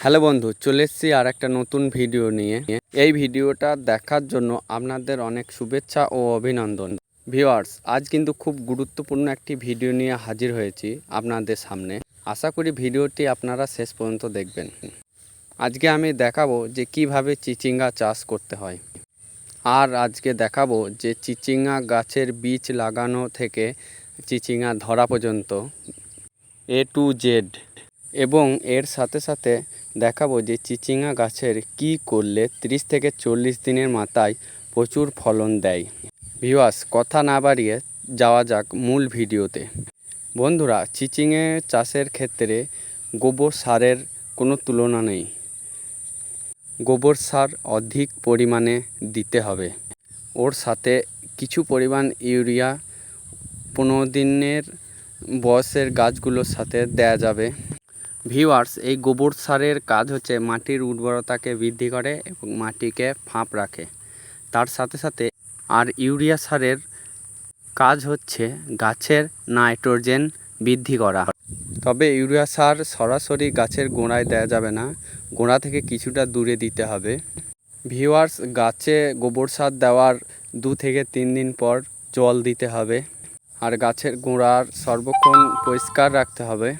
Hello বন্ধু, চলে এসেছি আর একটা নতুন ভিডিও নিয়ে। এই ভিডিওটা দেখার জন্য আপনাদের অনেক শুভেচ্ছা ও অভিনন্দন। ভিউয়ার্স, আজ কিন্তু খুব গুরুত্বপূর্ণ একটি ভিডিও নিয়ে হাজির হয়েছি আপনাদের সামনে। আশা করি ভিডিওটি আপনারা শেষ পর্যন্ত দেখবেন। আজকে আমি দেখাবো যে কীভাবে চিচিঙ্গা চাষ করতে হয়। আর আজকে দেখাবো যে চিচিঙ্গা গাছের বীজ লাগানো থেকে চিচিঙ্গা ধরা পর্যন্ত এ টু জেড এবং এর সাথে সাথে দেখাবো যে চিচিঙ্গা গাছের কি করলে 30 থেকে চল্লিশ দিনের মাথায় প্রচুর ফলন দেয়। ভিওয়াস কথা না বাড়িয়ে যাওয়া যাক মূল ভিডিওতে। বন্ধুরা চিচিঙে চাষের ক্ষেত্রে গোবর সারের কোনো তুলনা নেই। গোবর সার অধিক পরিমাণে দিতে হবে। ওর সাথে কিছু পরিমাণ ইউরিয়া পনেরো দিনের বয়সের গাছগুলোর সাথে দেয়া যাবে। ভিউয়ার্স এই গোবর সারের কাজ হচ্ছে মাটির উর্বরতাকে বৃদ্ধি করে এবং মাটিকে ফাঁপ রাখে। তার সাথে সাথে আর ইউরিয়া সারের কাজ হচ্ছে গাছের নাইট্রোজেন বৃদ্ধি করা। তবে ইউরিয়া সার সরাসরি গাছের গোড়ায় দেওয়া যাবে না, গোড়া থেকে কিছুটা দূরে দিতে হবে। ভিউয়ার্স গাছে গোবর সার দেওয়ার দু থেকে তিন দিন পর জল দিতে হবে। আর গাছের গোড়ার সর্বক্ষণ পরিষ্কার রাখতে হবে।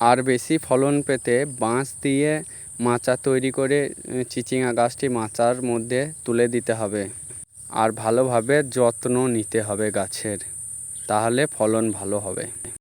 আর বেশি ফলন পেতে বাঁশ দিয়ে মাচা তৈরি করে চিচিঙা গাছটি মাচার মধ্যে তুলে দিতে হবে। আর ভালোভাবে যত্ন নিতে হবে গাছের, তাহলে ফলন ভালো হবে।